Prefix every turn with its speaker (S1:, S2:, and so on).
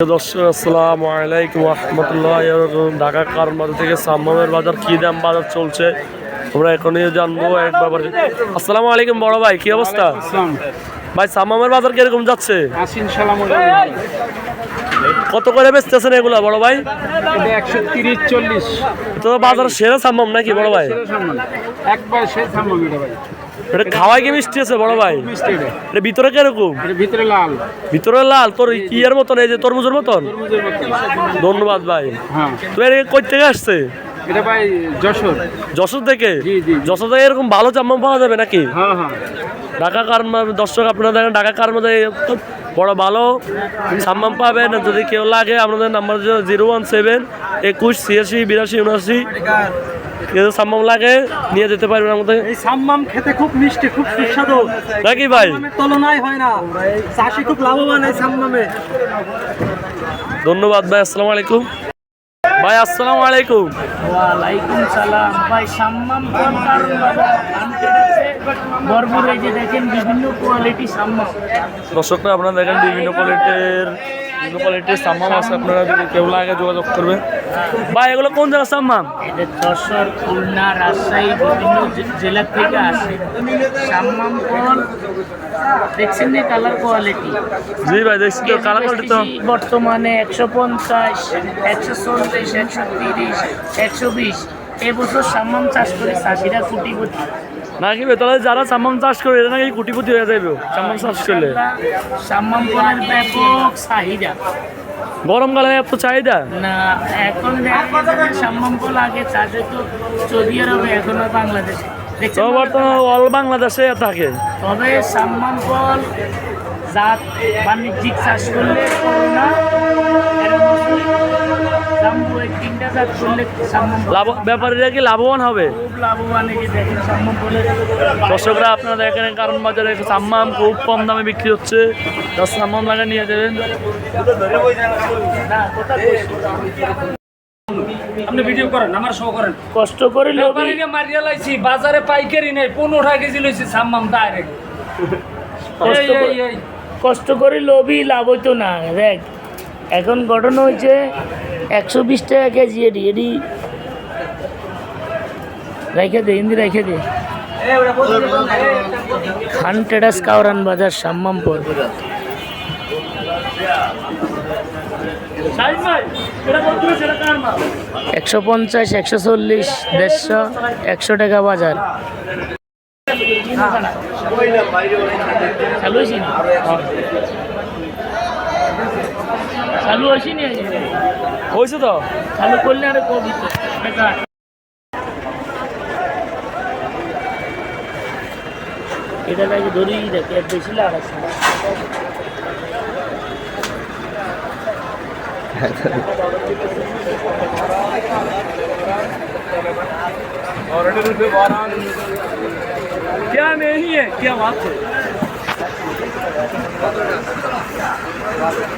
S1: দর্শক আসসালামু আলাইকুম রহমতুল্লাহ ঢাকা কারমাল থেকে সাম্মামের বাজার কি দাম বাজার চলছে আমরা এখনই জানব এক ব্যাপারে। আসসালামু আলাইকুম বড় ভাই কি অবস্থা? ভাই সাম্মামের বাজার কীরকম যাচ্ছে? কত করে বেচতেছেন এগুলা বড় ভাই?
S2: একশো তিরিশ চল্লিশ।
S1: তো বাজার সেরা সাম্মাম নাকি বড় ভাই?
S2: একবার সে সামনে এটা ভাই।
S1: এটা খাওয়াই কি মিষ্টি আছে বড় ভাই?
S2: এটা।
S1: ভিতরে কীরকম?
S2: ভিতরে লাল।
S1: ভিতরে লাল? তোর এর মতন এই যে তরমুজের মতন? ধন্যবাদ ভাই।
S2: হ্যাঁ।
S1: তো কই থেকে আসছে?
S2: এটা ভাই যশোর।
S1: যশোর থেকে। যশোর থেকে এরকম ভালো পাওয়া যাবে নাকি?
S2: হ্যাঁ হ্যাঁ।
S1: ঢাকা দর্শক আপনারা দেখেন ঢাকা বড় ভালো পাবেন। যদি কেউ লাগে আপনাদের নাম্বার জিরো ওয়ান সেভেন একুশ ছিয়াশি বিরাশি উনআশি। সাম্মাম লাগে নিয়ে যেতে পারবেন আমাদের।
S3: এই সাম্মাম খেতে খুব মিষ্টি খুব সুস্বাদু।
S1: নাকি ভাই?
S3: তুলনায় হয় না। চাষি খুব লাভবান এই সাম্মামে।
S1: ধন্যবাদ ভাই আসসালামু আলাইকুম। ভাই আসসালামু আলাইকুম।
S4: ওয়ালাইকুম সালাম। ভাই সাম্মাম যে দেখেন বিভিন্ন কোয়ালিটি সাম্মাম।
S1: দর্শকরা আপনারা দেখেন বিভিন্ন কোয়ালিটির বিভিন্ন কোয়ালিটির সাম্মাম আছে আপনারা যদি কেউ লাগে যোগাযোগ করবেন। ভাই এগুলো কোন জায়গার সাম্মাম?
S4: যশোর খুলনা রাজশাহী বিভিন্ন জেলা থেকে আসে। সাম্মাম ফল দেখছেন যে কালার কোয়ালিটি
S1: জি ভাই দেখছি তো কালা কোয়ালিটি তো।
S4: বর্তমানে একশো পঞ্চাশ একশো চল্লিশ একশো তিরিশ একশো বিশ। এবছর সাম্মাম চাষ করে চাষিরা কোটিপতি।
S1: নাকি তাহলে যারা সাম্মাম চাষ করে এটা নাকি কোটিপতি হয়ে যাবে সাম্মাম চাষ করলে।
S4: সাম্মাম ফলের ব্যাপক চাহিদা।
S1: গরমকালে এত চাহিদা?
S4: না এখন সম্মান ফল আগে চাষে তো সৌদি আরবে এখন বাংলাদেশে।
S1: বর্তমানে অল বাংলাদেশে থাকে।
S4: তবে সম্মান ফল জাত বাণিজ্যিক চাষ করলে করোনা
S1: ব্যাপারীরা কি লাভবান হবে? দর্শকরা আপনারা দেখেন কারণ বাজারে সাম্মাম খুব কম দামে বিক্রি হচ্ছে। দশ সাম্মাম লাগে নিয়ে যাবেন।
S4: না কথা কইছি।
S5: আপনি ভিডিও করেন আমার শো করেন।
S4: কষ্ট করে লোভী
S5: ব্যাপারীকে মারিয়া লাইছি বাজারে পাইকারি নেই পনেরো কেজি লইছি সাম্মাম ডাইরেক্ট।
S4: কষ্ট করে লোভই লাভ হইতো না। দেখ এখন ঘটনা হয়েছে একশো বিশ টাকা কেজি এডি এডি। রেখে দে হিন্দি রেখে দে। খান টেডাস কাউরান বাজার সাম্মামপুর।
S1: এটা
S4: একশো পঞ্চাশ একশো চল্লিশ দেড়শো একশো টাকা বাজার। চালু চালু হয়েছি নি
S1: হয়েছে তো
S4: চালু করলে আরে কবি বেকার এটা লাগে ধরি দেখে এর বেশি লাভ আছে
S1: क्या नहीं है क्या बात है হাজার